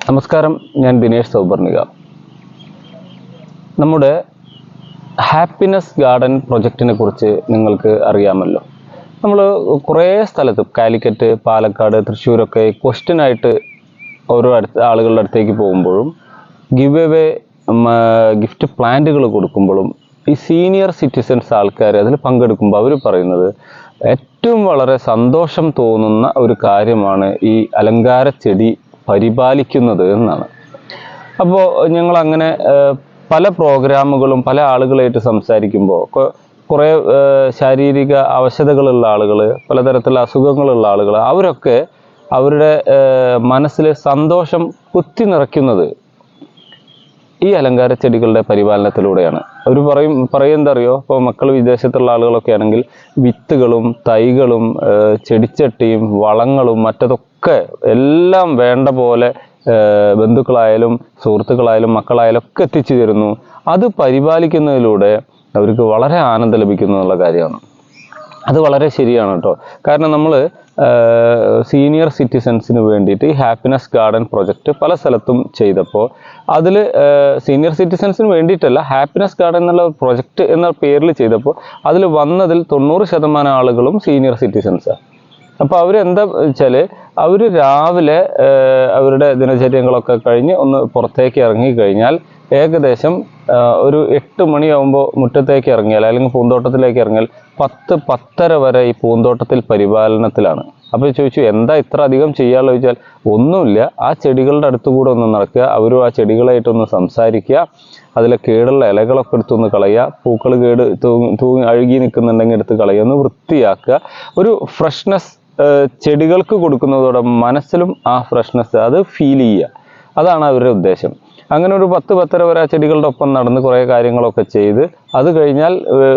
നമസ്കാരം ഞാൻ ദിനേഷ് സൗപർണിക നമ്മുടെ ഹാപ്പിനെസ് ഗാർഡൻ പ്രൊജക്റ്റിനെ കുറിച്ച് നിങ്ങൾക്ക് അറിയാമല്ലോ. നമ്മൾ കുറേ സ്ഥലത്ത് കാലിക്കറ്റ് പാലക്കാട് തൃശ്ശൂരൊക്കെ ക്വസ്റ്റ്യനായിട്ട് ഓരോ അടുത്ത ആളുകളുടെ അടുത്തേക്ക് പോകുമ്പോഴും ഗിവ് എവേ ഗിഫ്റ്റ് പ്ലാന്റുകൾ കൊടുക്കുമ്പോഴും ഈ സീനിയർ സിറ്റിസൻസ് ആൾക്കാർ അതിൽ പങ്കെടുക്കുമ്പോൾ അവർ പറയുന്നത് ഏറ്റവും വളരെ സന്തോഷം തോന്നുന്ന ഒരു കാര്യമാണ് ഈ അലങ്കാര ചെടി പരിപാലിക്കുന്നത് എന്നാണ്. അപ്പോൾ ഞങ്ങൾ അങ്ങനെ പല പ്രോഗ്രാമുകളും പല ആളുകളായിട്ട് സംസാരിക്കുമ്പോൾ കുറേ ശാരീരിക അവശതകളുള്ള ആളുകൾ പലതരത്തിലുള്ള അസുഖങ്ങളുള്ള ആളുകൾ അവരൊക്കെ അവരുടെ മനസ്സിലെ സന്തോഷം കുത്തി നിറയ്ക്കുന്നത് ഈ അലങ്കാര ചെടികളുടെ പരിപാലനത്തിലൂടെയാണ്. അവർ പറയും പറയും എന്താ അറിയോ ഇപ്പോൾ മക്കൾ വിദേശത്തുള്ള ആളുകളൊക്കെ ആണെങ്കിൽ വിത്തുകളും തൈകളും ചെടിച്ചട്ടിയും വളങ്ങളും മറ്റതൊക്കെ എല്ലാം വേണ്ട പോലെ ബന്ധുക്കളായാലും സുഹൃത്തുക്കളായാലും മക്കളായാലും ഒക്കെ എത്തിച്ചു തരുന്നു. അത് പരിപാലിക്കുന്നതിലൂടെ അവർക്ക് വളരെ ആനന്ദം ലഭിക്കുന്നു എന്നുള്ള കാര്യമാണ്. അത് വളരെ ശരിയാണ് കേട്ടോ. കാരണം നമ്മൾ സീനിയർ സിറ്റിസൺസിന് വേണ്ടിയിട്ട് ഈ ഹാപ്പിനെസ് ഗാർഡൻ പ്രൊജക്റ്റ് പല സ്ഥലത്തും ചെയ്തപ്പോൾ അതിൽ സീനിയർ സിറ്റിസൺസിന് വേണ്ടിയിട്ടല്ല ഹാപ്പിനെസ് ഗാർഡൻ എന്നുള്ള പ്രൊജക്റ്റ് എന്ന പേരിൽ ചെയ്തപ്പോൾ അതിൽ വന്നതിൽ തൊണ്ണൂറ് ശതമാനം ആളുകളും സീനിയർ സിറ്റിസൺസാണ് അപ്പോൾ അവരെന്താ വെച്ചാൽ അവർ രാവിലെ അവരുടെ ദിനചര്യങ്ങളൊക്കെ കഴിഞ്ഞ് ഒന്ന് പുറത്തേക്ക് ഇറങ്ങി കഴിഞ്ഞാൽ ഏകദേശം ഒരു എട്ട് മണിയാകുമ്പോൾ മുറ്റത്തേക്ക് ഇറങ്ങിയാൽ അല്ലെങ്കിൽ പൂന്തോട്ടത്തിലേക്ക് ഇറങ്ങിയാൽ പത്ത് പത്തര വരെ ഈ പൂന്തോട്ടത്തിൽ പരിപാലനത്തിലാണ്. അപ്പോൾ ചോദിച്ചു എന്താ ഇത്ര അധികം ചെയ്യാനുള്ള ചോദിച്ചാൽ ഒന്നുമില്ല. ആ ചെടികളുടെ അടുത്ത് കൂടെ ഒന്ന് നടക്കുക. അവരും ആ ചെടികളായിട്ടൊന്ന് സംസാരിക്കുക. അതിലെ കേടുള്ള ഇലകളൊക്കെ എടുത്തൊന്ന് കളയുക. പൂക്കൾ കേട് തൂങ്ങി തൂങ്ങി അഴുകി നിൽക്കുന്നുണ്ടെങ്കിൽ എടുത്ത് കളയുക. ഒന്ന് വൃത്തിയാക്കുക. ഒരു ഫ്രഷ്നെസ് ചെടികൾക്ക് കൊടുക്കുന്നതോടെ മനസ്സിലും ആ ഫ്രഷ്നെസ് അത് ഫീൽ ചെയ്യുക. അതാണ് അവരുടെ ഉദ്ദേശം. അങ്ങനെ ഒരു പത്ത് പത്തര വരെ ആ ചെടികളുടെ ഒപ്പം നടന്ന് കുറേ കാര്യങ്ങളൊക്കെ ചെയ്ത് അത് കഴിഞ്ഞാൽ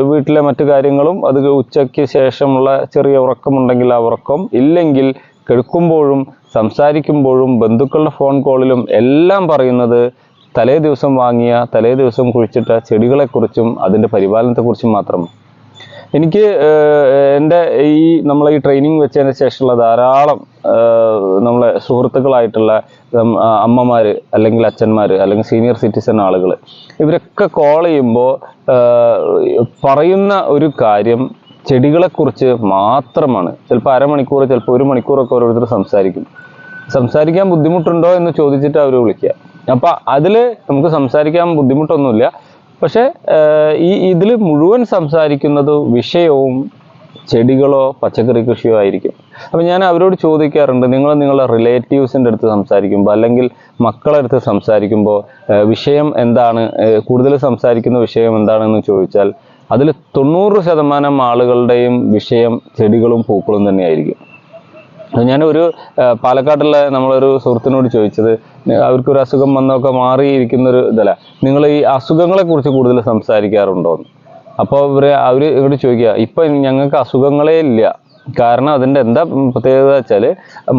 വീട്ടിലെ മറ്റു കാര്യങ്ങളും അത് ഉച്ചയ്ക്ക് ശേഷമുള്ള ചെറിയ ഉറക്കമുണ്ടെങ്കിൽ ആ ഉറക്കം ഇല്ലെങ്കിൽ കിടക്കുമ്പോഴും സംസാരിക്കുമ്പോഴും ബന്ധുക്കളുടെ ഫോൺ കോളിലും എല്ലാം പറയുന്നത് തലേ ദിവസം വാങ്ങിയ തലേ ദിവസം കുഴിച്ചിട്ട ചെടികളെക്കുറിച്ചും അതിന്റെ പരിപാലനത്തെക്കുറിച്ചും മാത്രം. എനിക്ക് എന്റെ ഈ നമ്മളെ ഈ ട്രെയിനിങ് വെച്ചതിന് ശേഷമുള്ള ധാരാളം നമ്മളെ സുഹൃത്തുക്കളായിട്ടുള്ള അമ്മമാർ അല്ലെങ്കിൽ അച്ഛന്മാർ അല്ലെങ്കിൽ സീനിയർ സിറ്റിസൺ ആളുകൾ ഇവരൊക്കെ കോൾ ചെയ്യുമ്പോൾ പറയുന്ന ഒരു കാര്യം ചെടികളെക്കുറിച്ച് മാത്രമാണ്. ചിലപ്പോൾ അരമണിക്കൂർ ചിലപ്പോൾ ഒരു മണിക്കൂറൊക്കെ ഓരോരുത്തർ സംസാരിക്കും. സംസാരിക്കാൻ ബുദ്ധിമുട്ടുണ്ടോ എന്ന് ചോദിച്ചിട്ട് അവർ വിളിക്കുക. അപ്പൊ അതിൽ നമുക്ക് സംസാരിക്കാൻ ബുദ്ധിമുട്ടൊന്നുമില്ല. പക്ഷേ ഈ ഇതിൽ മുഴുവൻ സംസാരിക്കുന്നത് വിഷയവും ചെടികളോ പച്ചക്കറി കൃഷിയോ ആയിരിക്കും. അപ്പം ഞാൻ അവരോട് ചോദിക്കാറുണ്ട് നിങ്ങൾ നിങ്ങളുടെ റിലേറ്റീവ്സിന്റെ അടുത്ത് സംസാരിക്കുമ്പോൾ അല്ലെങ്കിൽ മക്കളെ അടുത്ത് സംസാരിക്കുമ്പോൾ വിഷയം എന്താണ്? കൂടുതൽ സംസാരിക്കുന്ന വിഷയം എന്താണെന്ന് ചോദിച്ചാൽ അതിൽ തൊണ്ണൂറ് ശതമാനം ആളുകളുടെയും വിഷയം ചെടികളും പൂക്കളും തന്നെയായിരിക്കും. ഞാൻ ആ, പാലക്കാട്ടുള്ള നമ്മളൊരു സുഹൃത്തിനോട് ചോദിച്ചത് അവർക്കൊരു അസുഖം വന്നൊക്കെ മാറിയിരിക്കുന്ന ഒരു ഇതല്ല നിങ്ങൾ ഈ അസുഖങ്ങളെ കുറിച്ച് കൂടുതൽ സംസാരിക്കാറുണ്ടോ എന്ന് അപ്പോൾ ഇവർ അവർ ഇങ്ങോട്ട് ചോദിക്കുക ഇപ്പം ഞങ്ങൾക്ക് അസുഖങ്ങളേ ഇല്ല. കാരണം അതിന്റെ എന്താ പ്രത്യേകത വെച്ചാൽ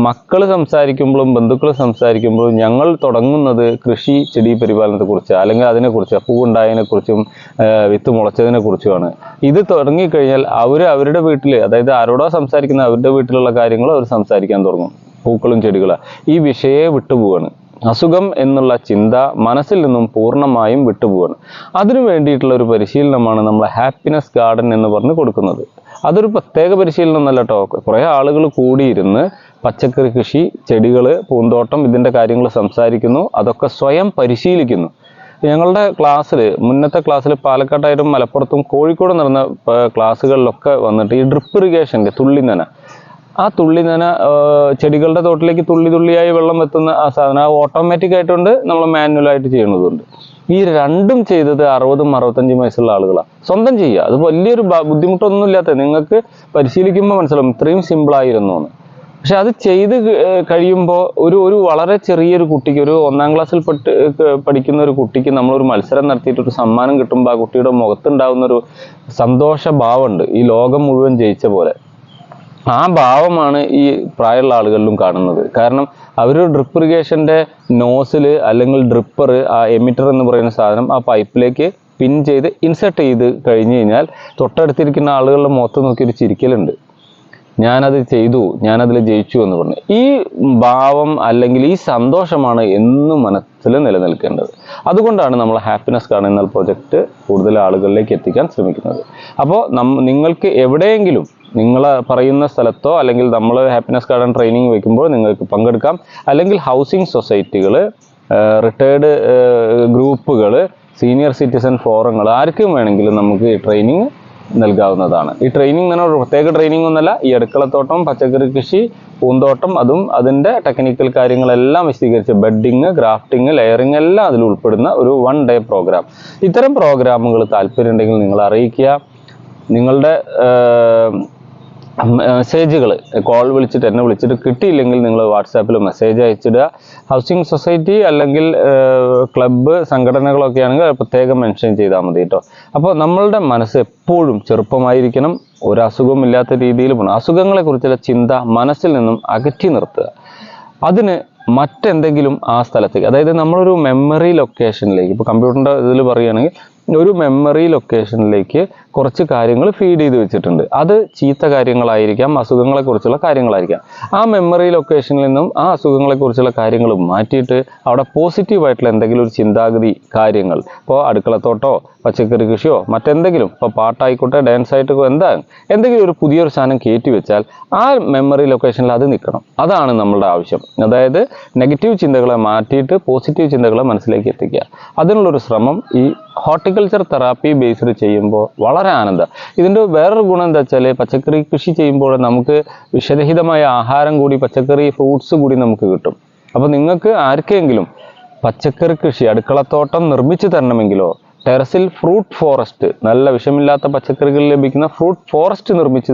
മക്കൾ സംസാരിക്കുമ്പോഴും ബന്ധുക്കൾ സംസാരിക്കുമ്പോഴും ഞങ്ങൾ തുടങ്ങുന്നത് കൃഷി ചെടി പരിപാലനത്തെക്കുറിച്ച് അല്ലെങ്കിൽ അതിനെക്കുറിച്ച് പൂവുണ്ടായതിനെക്കുറിച്ചും കുറിച്ചും വിത്ത് മുളച്ചതിനെ കുറിച്ചുമാണ്. ഇത് തുടങ്ങിക്കഴിഞ്ഞാൽ അവർ അവരുടെ വീട്ടിൽ അതായത് ആരോടോ സംസാരിക്കുന്ന അവരുടെ വീട്ടിലുള്ള കാര്യങ്ങൾ അവർ സംസാരിക്കാൻ തുടങ്ങും. പൂക്കളും ചെടികളും. ഈ വിഷയെ വിട്ടുപോവാണ്. അസുഖം എന്നുള്ള ചിന്ത മനസ്സിൽ നിന്നും പൂർണമായും വിട്ടുപോകണം അതിനു വേണ്ടിയിട്ടുള്ള ഒരു പരിശീലനമാണ് നമ്മൾ ഹാപ്പിനെസ് ഗാർഡൻ എന്ന് പറഞ്ഞ് കൊടുക്കുന്നത്. അതൊരു പ്രത്യേക പരിശീലനം എന്നല്ല കേട്ടോ കുറേ ആളുകൾ കൂടിയിരുന്ന് പച്ചക്കറി കൃഷി ചെടികൾ പൂന്തോട്ടം ഇതിന്റെ കാര്യങ്ങൾ സംസാരിക്കുന്നു. അതൊക്കെ സ്വയം പരിശീലിക്കുന്നു. ഞങ്ങളുടെ ക്ലാസ്സിൽ മുന്നത്തെ ക്ലാസ്സിൽ പാലക്കാട്ടായിട്ടും മലപ്പുറത്തും കോഴിക്കോട് നടന്ന ക്ലാസ്സുകളിലൊക്കെ വന്നിട്ട് ഈ ഡ്രിപ്പ് ഇറിഗേഷന്റെ തുള്ളിനന ആ തുള്ളി നന ചെടികളുടെ തോട്ടിലേക്ക് തുള്ളി തുള്ളിയായി വെള്ളം എത്തുന്ന ആ സാധനം. ആ ഓട്ടോമാറ്റിക് ആയിട്ടുണ്ട് നമ്മൾ മാനുവലായിട്ട് ചെയ്യണതുണ്ട് ഈ രണ്ടും ചെയ്തത് അറുപതും അറുപത്തഞ്ചും വയസ്സുള്ള ആളുകളാണ് സ്വന്തം ചെയ്യുക. അത് വലിയൊരു ബുദ്ധിമുട്ടൊന്നും ഇല്ലാത്ത നിങ്ങൾക്ക് പരിശീലിക്കുമ്പോൾ മനസ്സിലാവും ഇത്രയും സിമ്പിൾ ആയിരുന്നു എന്ന്. പക്ഷെ അത് ചെയ്ത് കഴിയുമ്പോൾ ഒരു ഒരു വളരെ ചെറിയൊരു കുട്ടിക്ക് ഒരു ഒന്നാം ക്ലാസ്സിൽ പെട്ട് പഠിക്കുന്ന ഒരു കുട്ടിക്ക് നമ്മളൊരു മത്സരം നടത്തിയിട്ട് ഒരു സമ്മാനം കിട്ടുമ്പോൾ ആ കുട്ടിയുടെ മുഖത്തുണ്ടാകുന്ന ഒരു സന്തോഷ ഭാവമുണ്ട്. ഈ ലോകം മുഴുവൻ ജയിച്ച പോലെ. ആ ഭാവമാണ് ഈ പ്രായമുള്ള ആളുകളിലും കാണുന്നത്. കാരണം അവർ ഡ്രിപ്പ് ഇറിഗേഷന്റെ നോസിൽ അല്ലെങ്കിൽ ഡ്രിപ്പർ ആ എമിറ്റർ എന്ന് പറയുന്ന സാധനം ആ പൈപ്പിലേക്ക് പിൻ ചെയ്ത് ഇൻസെർട്ട് ചെയ്ത് കഴിഞ്ഞ് കഴിഞ്ഞാൽ തൊട്ടടുത്തിരിക്കുന്ന ആളുകളുടെ മുഖത്ത് നോക്കി ഒരു ചിരിക്കലുണ്ട്. ഞാനത് ചെയ്തു ഞാനതിൽ ജയിച്ചു എന്ന് പറഞ്ഞു. ഈ ഭാവം അല്ലെങ്കിൽ ഈ സന്തോഷമാണ് എന്നും മനസ്സിൽ നിലനിൽക്കേണ്ടത്. അതുകൊണ്ടാണ് നമ്മൾ ഹാപ്പിനെസ് കാണുന്ന പ്രൊജക്റ്റ് കൂടുതൽ ആളുകളിലേക്ക് എത്തിക്കാൻ ശ്രമിക്കുന്നത്. അപ്പോൾ നിങ്ങൾക്ക് എവിടെയെങ്കിലും നിങ്ങൾ പറയുന്ന സ്ഥലത്തോ അല്ലെങ്കിൽ നമ്മൾ ഹാപ്പിനെസ് ഗാർഡൻ ട്രെയിനിങ് വെക്കുമ്പോൾ നിങ്ങൾക്ക് പങ്കെടുക്കാം. അല്ലെങ്കിൽ ഹൗസിംഗ് സൊസൈറ്റികൾ റിട്ടയേർഡ് ഗ്രൂപ്പുകൾ സീനിയർ സിറ്റിസൺ ഫോറങ്ങൾ ആർക്കും വേണമെങ്കിലും നമുക്ക് ഈ ട്രെയിനിങ് നൽകാവുന്നതാണ്. ഈ ട്രെയിനിങ് തന്നെ ഒരു പ്രത്യേക ട്രെയിനിങ് ഒന്നല്ല. ഈ അടുക്കളത്തോട്ടം പച്ചക്കറി കൃഷി പൂന്തോട്ടം അതും അതിന്റെ ടെക്നിക്കൽ കാര്യങ്ങളെല്ലാം വിശദീകരിച്ച് ബെഡിങ് ഗ്രാഫ്റ്റിംഗ് ലെയറിംഗ് എല്ലാം അതിൽ ഉൾപ്പെടുന്ന ഒരു വൺ ഡേ പ്രോഗ്രാം ഇത്തരം പ്രോഗ്രാമുകൾ താല്പര്യമുണ്ടെങ്കിൽ നിങ്ങൾ അറിയിക്കുക. നിങ്ങളുടെ മെസ്സേജുകൾ കോൾ വിളിച്ചിട്ട് എന്നെ വിളിച്ചിട്ട് കിട്ടിയില്ലെങ്കിൽ നിങ്ങൾ വാട്സാപ്പിൽ മെസ്സേജ് അയച്ചിടുക. ഹൗസിംഗ് സൊസൈറ്റി അല്ലെങ്കിൽ ക്ലബ്ബ് സംഘടനകളൊക്കെ ആണെങ്കിൽ പ്രത്യേകം മെൻഷൻ ചെയ്താൽ മതി കേട്ടോ. അപ്പോൾ നമ്മളുടെ മനസ്സ് എപ്പോഴും ചെറുപ്പമായിരിക്കണം. ഒരു അസുഖവും ഇല്ലാത്ത രീതിയിൽ പോകണം അസുഖങ്ങളെക്കുറിച്ചുള്ള ചിന്ത മനസ്സിൽ നിന്നും അകറ്റി നിർത്തുക. അതിന് മറ്റെന്തെങ്കിലും ആ സ്ഥലത്തേക്ക് അതായത് നമ്മളൊരു മെമ്മറി ലൊക്കേഷനിലേക്ക് ഇപ്പോൾ കമ്പ്യൂട്ടറിന്റെ ഇതിൽ പറയുകയാണെങ്കിൽ ഒരു മെമ്മറി ലൊക്കേഷനിലേക്ക് കുറച്ച് കാര്യങ്ങൾ ഫീഡ് ചെയ്ത് വെച്ചിട്ടുണ്ട്. അത് ചീത്ത കാര്യങ്ങളായിരിക്കാം അസുഖങ്ങളെക്കുറിച്ചുള്ള കാര്യങ്ങളായിരിക്കാം. ആ മെമ്മറി ലൊക്കേഷനിൽ നിന്നും ആ അസുഖങ്ങളെക്കുറിച്ചുള്ള കാര്യങ്ങൾ മാറ്റിയിട്ട് അവിടെ പോസിറ്റീവായിട്ടുള്ള എന്തെങ്കിലും ഒരു ചിന്താഗതി കാര്യങ്ങൾ ഇപ്പോൾ അടുക്കളത്തോട്ടോ പച്ചക്കറി കൃഷിയോ മറ്റെന്തെങ്കിലും ഇപ്പോൾ പാട്ടായിക്കോട്ടെ ഡാൻസ് ആയിട്ട് എന്താ എന്തെങ്കിലും ഒരു പുതിയൊരു സാധനം കയറ്റി വെച്ചാൽ ആ മെമ്മറി ലൊക്കേഷനിൽ അത് നിൽക്കണം. അതാണ് നമ്മളുടെ ആവശ്യം. അതായത് നെഗറ്റീവ് ചിന്തകളെ മാറ്റിയിട്ട് പോസിറ്റീവ് ചിന്തകളെ മനസ്സിലേക്ക് എത്തിക്കുക. അതിനുള്ളൊരു ശ്രമം ഈ ഹോർട്ടിക്കൾച്ചർ തെറാപ്പി ബേസ്ഡ് ചെയ്യുമ്പോൾ വളരെ ആനന്ദം. ഇതിന്റെ വേറൊരു ഗുണം എന്താ വെച്ചാൽ പച്ചക്കറി കൃഷി ചെയ്യുമ്പോൾ നമുക്ക് വിഷരഹിതമായ ആഹാരം കൂടി പച്ചക്കറി ഫ്രൂട്ട്സ് കൂടി നമുക്ക് കിട്ടും. അപ്പോൾ നിങ്ങൾക്ക് ആർക്കെങ്കിലും പച്ചക്കറി കൃഷി അടുക്കളത്തോട്ടം നിർമ്മിച്ചു തരണമെങ്കിലോ ടെറസിൽ ഫ്രൂട്ട് ഫോറസ്റ്റ് നല്ല വിഷമില്ലാത്ത പച്ചക്കറികൾ ലഭിക്കുന്ന ഫ്രൂട്ട് ഫോറസ്റ്റ് നിർമ്മിച്ച്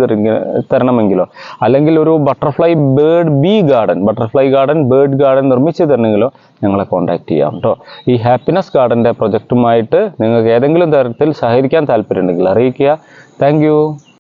തരണമെങ്കിലോ അല്ലെങ്കിൽ ഒരു butterfly bird bee garden butterfly garden bird garden നിർമ്മിച്ച് തരണമെങ്കിലോ ഞങ്ങളെ കോൺടാക്ട് ചെയ്യാം കേട്ടോ ഈ ഹാപ്പിനെസ് ഗാർഡന്റെ പ്രൊജക്റ്റുമായിട്ട് നിങ്ങൾക്ക് ഏതെങ്കിലും തരത്തിൽ സഹകരിക്കാൻ താല്പര്യമുണ്ടെങ്കിൽ അറിയിക്കുക. താങ്ക്